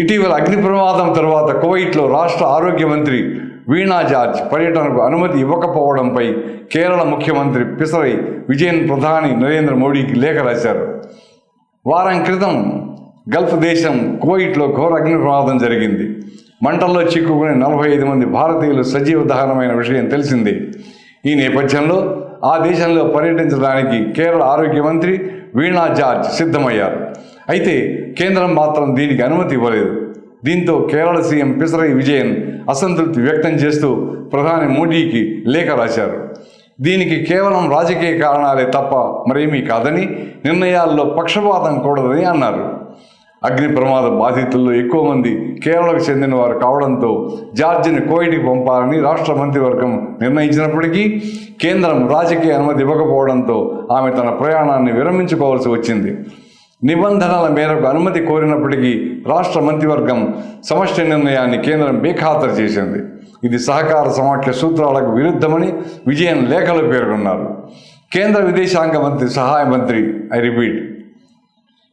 ఇటీవల అగ్ని ప్రమాదం తర్వాత కువైట్లో రాష్ట్ర ఆరోగ్య మంత్రి వీణా జార్జ్ పర్యటనకు అనుమతి ఇవ్వకపోవడంపై కేరళ ముఖ్యమంత్రి పిసరై విజయన్ ప్రధాని నరేంద్ర మోడీకి లేఖ రాశారు. వారం క్రితం గల్ఫ్ దేశం కువైట్లో ఘోర అగ్ని ప్రమాదం జరిగింది. మంటల్లో చిక్కుకుని నలభై ఐదు మంది భారతీయులు సజీవ దహనమైన విషయం తెలిసిందే. ఈ నేపథ్యంలో ఆ దేశంలో పర్యటించడానికి కేరళ ఆరోగ్య మంత్రి వీణా జార్జ్ సిద్ధమయ్యారు. అయితే కేంద్రం మాత్రం దీనికి అనుమతి ఇవ్వలేదు. దీంతో కేరళ సీఎం పిసరై విజయన్ అసంతృప్తి వ్యక్తం చేస్తూ ప్రధాని మోడీకి లేఖ రాశారు. దీనికి కేవలం రాజకీయ కారణాలే తప్ప మరేమీ కాదని నిర్ణయాల్లో పక్షపాతం కూడదని అన్నారు. అగ్ని ప్రమాద బాధితుల్లో ఎక్కువ మంది కేరళకు చెందిన వారు కావడంతో జార్జిని కోయిటికి పంపాలని రాష్ట్ర మంత్రివర్గం నిర్ణయించినప్పటికీ కేంద్రం రాజకీయ అనుమతి ఇవ్వకపోవడంతో ఆమె తన ప్రయాణాన్ని విరమించుకోవాల్సి వచ్చింది. నిబంధనల మేరకు అనుమతి కోరినప్పటికీ రాష్ట్ర మంత్రివర్గం సమష్టి నిర్ణయాన్ని కేంద్రం బేఖాతరు చేసింది. ఇది సహకార సమాఖ్య సూత్రాలకు విరుద్ధమని విజయన్ లేఖలో పేర్కొన్నారు. కేంద్ర విదేశాంగ మంత్రి సహాయ మంత్రి ఐ రిపీట్.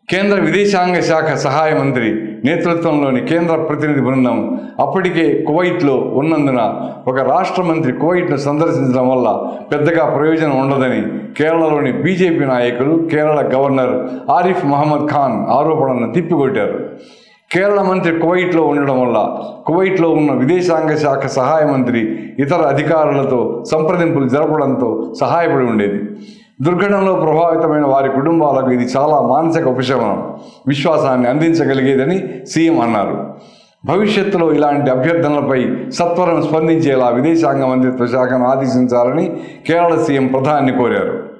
కేంద్ర విదేశాంగ శాఖ సహాయ మంత్రి నేతృత్వంలోని కేంద్ర ప్రతినిధి బృందం అప్పటికే కువైట్లో ఉన్నందున ఒక రాష్ట్ర మంత్రి కువైట్ను సందర్శించడం వల్ల పెద్దగా ప్రయోజనం ఉండదని కేరళలోని బీజేపీ నాయకులు కేరళ గవర్నర్ ఆరిఫ్ మహమ్మద్ ఖాన్ ఆరోపణలను తిప్పికొట్టారు. కేరళ మంత్రి కువైట్లో ఉండడం వల్ల కువైట్లో ఉన్న విదేశాంగ శాఖ సహాయ మంత్రి ఇతర అధికారులతో సంప్రదింపులు జరపడంతో సహాయపడి ఉండేది. దుర్ఘటనలో ప్రభావితమైన వారి కుటుంబాలకు ఇది చాలా మానసిక ఉపశమనం. విశ్వాసాన్ని అందించగలిగేదని సీఎం అన్నారు. భవిష్యత్తులో ఇలాంటి అభ్యర్థనలపై సత్వరం స్పందించేలా విదేశాంగ మంత్రిత్వ శాఖను ఆదేశించాలని కేరళ సీఎం ప్రధాని కోరారు.